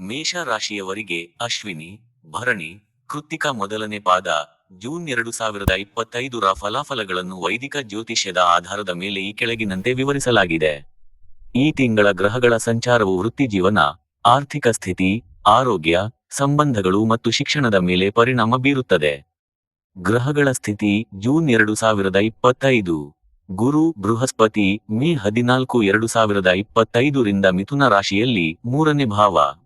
ಮೇಷ ರಾಶಿಯವರಿಗೆ ಅಶ್ವಿನಿ, ಭರಣಿ, ಕೃತ್ತಿಕ ಮೊದಲನೇ ಪಾದ, ಜೂನ್ ಎರಡು ಸಾವಿರದ ಇಪ್ಪತ್ತೈದರ ಫಲಾಫಲಗಳನ್ನು ವೈದಿಕ ಜ್ಯೋತಿಷ್ಯದ ಆಧಾರದ ಮೇಲೆ ಈ ಕೆಳಗಿನಂತೆ ವಿವರಿಸಲಾಗಿದೆ. ಈ ತಿಂಗಳ ಗ್ರಹಗಳ ಸಂಚಾರವು ವೃತ್ತಿಜೀವನ ಆರ್ಥಿಕ ಸ್ಥಿತಿ, ಆರೋಗ್ಯ, ಸಂಬಂಧಗಳು ಮತ್ತು ಶಿಕ್ಷಣದ ಮೇಲೆ ಪರಿಣಾಮ ಬೀರುತ್ತದೆ. ಗ್ರಹಗಳ ಸ್ಥಿತಿ, ಜೂನ್ ಎರಡು ಸಾವಿರದ ಇಪ್ಪತ್ತೈದು. ಗುರು, ಬೃಹಸ್ಪತಿ, ಮೇ ಹದಿನಾಲ್ಕು ಎರಡು ಸಾವಿರದ ಇಪ್ಪತ್ತೈದರಿಂದ ಮಿಥುನ ರಾಶಿಯಲ್ಲಿ ಮೂರನೇ ಭಾವ.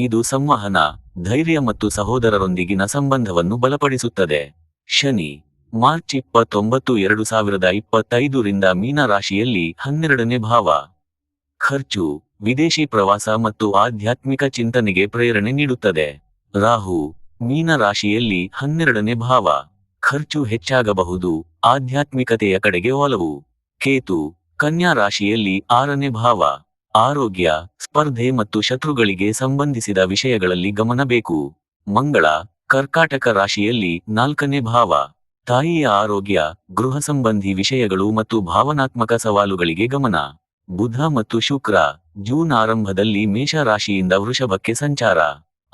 ಇದು ಸಂವಹನ, ಧೈರ್ಯ ಮತ್ತು ಸಹೋದರರೊಂದಿಗಿನ ಸಂಬಂಧವನ್ನು ಬಲಪಡಿಸುತ್ತದೆ. ಶನಿ, ಮಾರ್ಚ್ ಇಪ್ಪತ್ತೊಂಬತ್ತು ಎರಡು ಸಾವಿರದ ಇಪ್ಪತ್ತೈದು ರಿಂದ ಮೀನರಾಶಿಯಲ್ಲಿ ಹನ್ನೆರಡನೇ ಭಾವ. ಖರ್ಚು, ವಿದೇಶಿ ಪ್ರವಾಸ ಮತ್ತು ಆಧ್ಯಾತ್ಮಿಕ ಚಿಂತನೆಗೆ ಪ್ರೇರಣೆ ನೀಡುತ್ತದೆ. ರಾಹು ಮೀನರಾಶಿಯಲ್ಲಿ ಹನ್ನೆರಡನೇ ಭಾವ. ಖರ್ಚು ಹೆಚ್ಚಾಗಬಹುದು, ಆಧ್ಯಾತ್ಮಿಕತೆಯ ಕಡೆಗೆ ಒಲವು. ಕೇತು, ಕನ್ಯಾ ರಾಶಿಯಲ್ಲಿ ಆರನೇ ಭಾವ. ಆರೋಗ್ಯ, ಸ್ಪರ್ಧೆ ಮತ್ತು ಶತ್ರುಗಳಿಗೆ ಸಂಬಂಧಿಸಿದ ವಿಷಯಗಳಲ್ಲಿ ಗಮನ ಬೇಕು. ಮಂಗಳ, ಕರ್ಕಾಟಕ ರಾಶಿಯಲ್ಲಿ ನಾಲ್ಕನೇ ಭಾವ. ತಾಯಿಯ ಆರೋಗ್ಯ, ಗೃಹ ಸಂಬಂಧಿ ವಿಷಯಗಳು ಮತ್ತು ಭಾವನಾತ್ಮಕ ಸವಾಲುಗಳಿಗೆ ಗಮನ. ಬುಧ ಮತ್ತು ಶುಕ್ರ, ಜೂನ್ ಆರಂಭದಲ್ಲಿ ಮೇಷ ರಾಶಿಯಿಂದ ವೃಷಭಕ್ಕೆ ಸಂಚಾರ.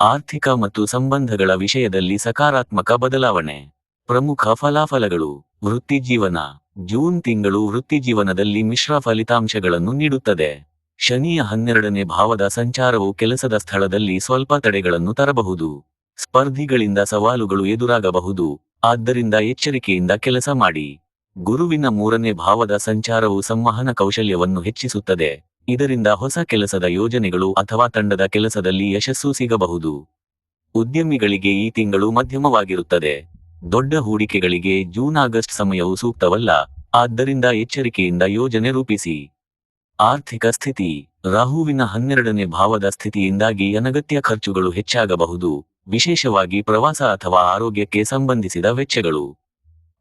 ಆರ್ಥಿಕ ಮತ್ತು ಸಂಬಂಧಗಳ ವಿಷಯದಲ್ಲಿ ಸಕಾರಾತ್ಮಕ ಬದಲಾವಣೆ. ಪ್ರಮುಖ ಫಲಾಫಲಗಳು. ವೃತ್ತಿಜೀವನ. ಜೂನ್ ತಿಂಗಳು ವೃತ್ತಿಜೀವನದಲ್ಲಿ ಮಿಶ್ರ ಫಲಿತಾಂಶಗಳನ್ನು ನೀಡುತ್ತದೆ. ಶನಿಯ ಹನ್ನೆರಡನೇ ಭಾವದ ಸಂಚಾರವು ಕೆಲಸದ ಸ್ಥಳದಲ್ಲಿ ಸ್ವಲ್ಪ ತಡೆಗಳನ್ನು ತರಬಹುದು. ಸ್ಪರ್ಧಿಗಳಿಂದ ಸವಾಲುಗಳು ಎದುರಾಗಬಹುದು. ಆದ್ದರಿಂದ ಎಚ್ಚರಿಕೆಯಿಂದ ಕೆಲಸ ಮಾಡಿ. ಗುರುವಿನ ಮೂರನೇ ಭಾವದ ಸಂಚಾರವು ಸಂವಹನ ಕೌಶಲ್ಯವನ್ನು ಹೆಚ್ಚಿಸುತ್ತದೆ. ಇದರಿಂದ ಹೊಸ ಕೆಲಸದ ಯೋಜನೆಗಳು ಅಥವಾ ತಂಡದ ಕೆಲಸದಲ್ಲಿ ಯಶಸ್ಸು ಸಿಗಬಹುದು. ಉದ್ಯಮಿಗಳಿಗೆ ಈ ತಿಂಗಳು ಮಧ್ಯಮವಾಗಿರುತ್ತದೆ. ದೊಡ್ಡ ಹೂಡಿಕೆಗಳಿಗೆ ಜೂನ್ ಆಗಸ್ಟ್ ಸಮಯವು ಸೂಕ್ತವಲ್ಲ. ಆದ್ದರಿಂದ ಎಚ್ಚರಿಕೆಯಿಂದ ಯೋಜನೆ ರೂಪಿಸಿ. ಆರ್ಥಿಕ ಸ್ಥಿತಿ. ರಾಹುವಿನ ಹನ್ನೆರಡನೇ ಭಾವದ ಸ್ಥಿತಿಯಿಂದಾಗಿ ಅನಗತ್ಯ ಖರ್ಚುಗಳು ಹೆಚ್ಚಾಗಬಹುದು. ವಿಶೇಷವಾಗಿ ಪ್ರವಾಸ ಅಥವಾ ಆರೋಗ್ಯಕ್ಕೆ ಸಂಬಂಧಿಸಿದ ವೆಚ್ಚಗಳು.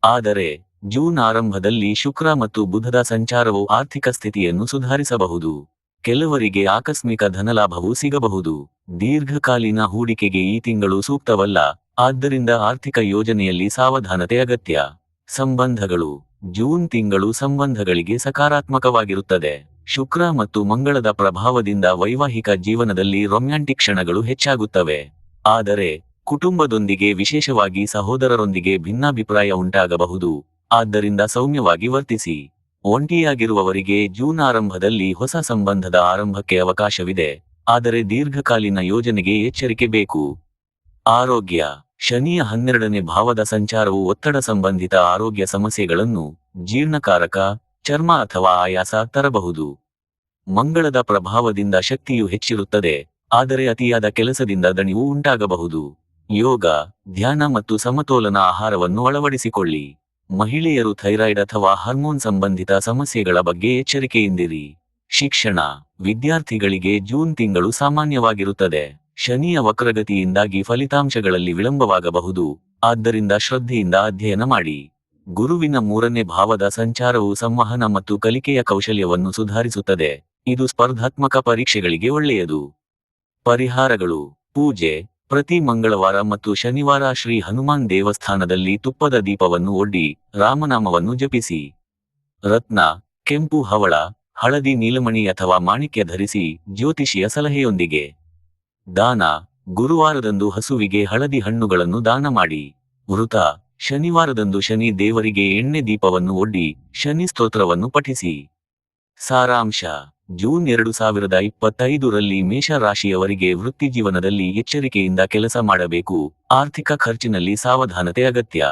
ಆದರೆ, ಜೂನ್ ಆರಂಭದಲ್ಲಿ ಶುಕ್ರ ಮತ್ತು ಬುಧದ ಸಂಚಾರವು ಆರ್ಥಿಕ ಸ್ಥಿತಿಯನ್ನು ಸುಧಾರಿಸಬಹುದು. ಕೆಲವರಿಗೆ ಆಕಸ್ಮಿಕ ಧನಲಾಭವೂ ಸಿಗಬಹುದು. ದೀರ್ಘಕಾಲೀನ ಹೂಡಿಕೆಗೆ ಈ ತಿಂಗಳು ಸೂಕ್ತವಲ್ಲ. ಆದ್ದರಿಂದ ಆರ್ಥಿಕ ಯೋಜನೆಯಲ್ಲಿ ಸಾವಧಾನತೆ ಅಗತ್ಯ. ಸಂಬಂಧಗಳು. ಜೂನ್ ತಿಂಗಳು ಸಂಬಂಧಗಳಿಗೆ ಸಕಾರಾತ್ಮಕವಾಗಿರುತ್ತದೆ. ಶುಕ್ರ ಮತ್ತು ಮಂಗಳದ ಪ್ರಭಾವದಿಂದ ವೈವಾಹಿಕ ಜೀವನದಲ್ಲಿ ರೊಮ್ಯಾಂಟಿಕ್ ಕ್ಷಣಗಳು ಹೆಚ್ಚಾಗುತ್ತವೆ. ಆದರೆ, ಕುಟುಂಬದೊಂದಿಗೆ ವಿಶೇಷವಾಗಿ ಸಹೋದರರೊಂದಿಗೆ ಭಿನ್ನಾಭಿಪ್ರಾಯ ಉಂಟಾಗಬಹುದು. ಆದ್ದರಿಂದ ಸೌಮ್ಯವಾಗಿ ವರ್ತಿಸಿ. ಒಂಟಿಯಾಗಿರುವವರಿಗೆ ಜೂನ್ ಆರಂಭದಲ್ಲಿ ಹೊಸ ಸಂಬಂಧದ ಆರಂಭಕ್ಕೆ ಅವಕಾಶವಿದೆ. ಆದರೆ ದೀರ್ಘಕಾಲೀನ ಯೋಜನೆಗೆ ಎಚ್ಚರಿಕೆ ಬೇಕು. ಆರೋಗ್ಯ. ಶನಿಯ ಹನ್ನೆರಡನೇ ಭಾವದ ಸಂಚಾರವು ಒತ್ತಡ ಸಂಬಂಧಿತ ಆರೋಗ್ಯ ಸಮಸ್ಯೆಗಳನ್ನು ಜೀರ್ಣಕಾರಕ ಚರ್ಮ ಅಥವಾ ಆಯಾಸ ತರಬಹುದು. ಮಂಗಳದ ಪ್ರಭಾವದಿಂದ ಶಕ್ತಿಯು ಹೆಚ್ಚಿರುತ್ತದೆ, ಆದರೆ ಅತಿಯಾದ ಕೆಲಸದಿಂದ ದಣಿವು ಉಂಟಾಗಬಹುದು. ಯೋಗ, ಧ್ಯಾನ ಮತ್ತು ಸಮತೋಲನ ಆಹಾರವನ್ನು ಅಳವಡಿಸಿಕೊಳ್ಳಿ. ಮಹಿಳೆಯರು ಥೈರಾಯ್ಡ್ ಅಥವಾ ಹಾರ್ಮೋನ್ ಸಂಬಂಧಿತ ಸಮಸ್ಯೆಗಳ ಬಗ್ಗೆ ಎಚ್ಚರಿಕೆಯಿಂದಿರಿ. ಶಿಕ್ಷಣ, ವಿದ್ಯಾರ್ಥಿಗಳಿಗೆ ಜೂನ್ ತಿಂಗಳು ಸಾಮಾನ್ಯವಾಗಿರುತ್ತದೆ. ಶನಿಯ ವಕ್ರಗತಿಯಿಂದಾಗಿ ಫಲಿತಾಂಶಗಳಲ್ಲಿ ವಿಳಂಬವಾಗಬಹುದು, ಆದ್ದರಿಂದ ಶ್ರದ್ಧೆಯಿಂದ ಅಧ್ಯಯನ ಮಾಡಿ. ಗುರುವಿನ ಮೂರನೇ ಭಾವದ ಸಂಚಾರವು ಸಂವಹನ ಮತ್ತು ಕಲಿಕೆಯ ಕೌಶಲ್ಯವನ್ನು ಸುಧಾರಿಸುತ್ತದೆ. ಇದು ಸ್ಪರ್ಧಾತ್ಮಕ ಪರೀಕ್ಷೆಗಳಿಗೆ ಒಳ್ಳೆಯದು. ಪರಿಹಾರಗಳು. ಪೂಜೆ. ಪ್ರತಿ ಮಂಗಳವಾರ ಮತ್ತು ಶನಿವಾರ ಶ್ರೀ ಹನುಮಾನ್ ದೇವಸ್ಥಾನದಲ್ಲಿ ತುಪ್ಪದ ದೀಪವನ್ನು ಒಡ್ಡಿ, ರಾಮನಾಮವನ್ನು ಜಪಿಸಿ. ರತ್ನ. ಕೆಂಪು ಹವಳ. ಹಳದಿ ನೀಲಮಣಿ ಅಥವಾ ಮಾಣಿಕ್ಯ ಧರಿಸಿ, ಜ್ಯೋತಿಷಿಯ ಸಲಹೆಯೊಂದಿಗೆ. ದಾನ. ಗುರುವಾರದಂದು ಹಸುವಿಗೆ ಹಳದಿ ಹಣ್ಣುಗಳನ್ನು ದಾನ ಮಾಡಿ. ವೃತ. ಶನಿವಾರದಂದು ಶನಿ ದೇವರಿಗೆ ಎಣ್ಣೆ ದೀಪವನ್ನು ಒಡ್ಡಿ ಶನಿ ಸ್ತೋತ್ರವನ್ನು ಪಠಿಸಿ. ಸಾರಾಂಶ, ಜೂನ್ ಎರಡು ಸಾವಿರದ ಇಪ್ಪತ್ತೈದರಲ್ಲಿ ಮೇಷರಾಶಿಯವರಿಗೆ ವೃತ್ತಿಜೀವನದಲ್ಲಿ ಎಚ್ಚರಿಕೆಯಿಂದ ಕೆಲಸ ಮಾಡಬೇಕು, ಆರ್ಥಿಕ ಖರ್ಚಿನಲ್ಲಿ ಸಾವಧಾನತೆ ಅಗತ್ಯ.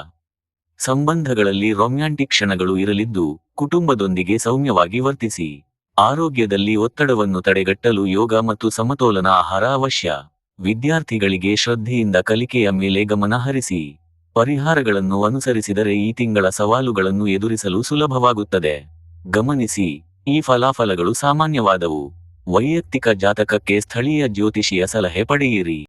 ಸಂಬಂಧಗಳಲ್ಲಿ ರೊಮ್ಯಾಂಟಿಕ್ ಕ್ಷಣಗಳು ಇರಲಿದ್ದು, ಕುಟುಂಬದೊಂದಿಗೆ ಸೌಮ್ಯವಾಗಿ ವರ್ತಿಸಿ. ಆರೋಗ್ಯದಲ್ಲಿ ಒತ್ತಡವನ್ನು ತಡೆಗಟ್ಟಲು ಯೋಗ ಮತ್ತು ಸಮತೋಲನ ಆಹಾರ ಅವಶ್ಯ. ವಿದ್ಯಾರ್ಥಿಗಳಿಗೆ ಶ್ರದ್ಧೆಯಿಂದ ಕಲಿಕೆಯ ಮೇಲೆ ಗಮನ ಹರಿಸಿ. ಪರಿಹಾರಗಳನ್ನು ಅನುಸರಿಸಿದರೆ ಈ ತಿಂಗಳ ಸವಾಲುಗಳನ್ನು ಎದುರಿಸಲು ಸುಲಭವಾಗುತ್ತದೆ. ಗಮನಿಸಿ, ಈ ಫಲಾಫಲಗಳು ಸಾಮಾನ್ಯವಾದವು. ವೈಯಕ್ತಿಕ ಜಾತಕಕ್ಕೆ ಸ್ಥಳೀಯ ಜ್ಯೋತಿಷಿಯ ಸಲಹೆ ಪಡೆಯಿರಿ.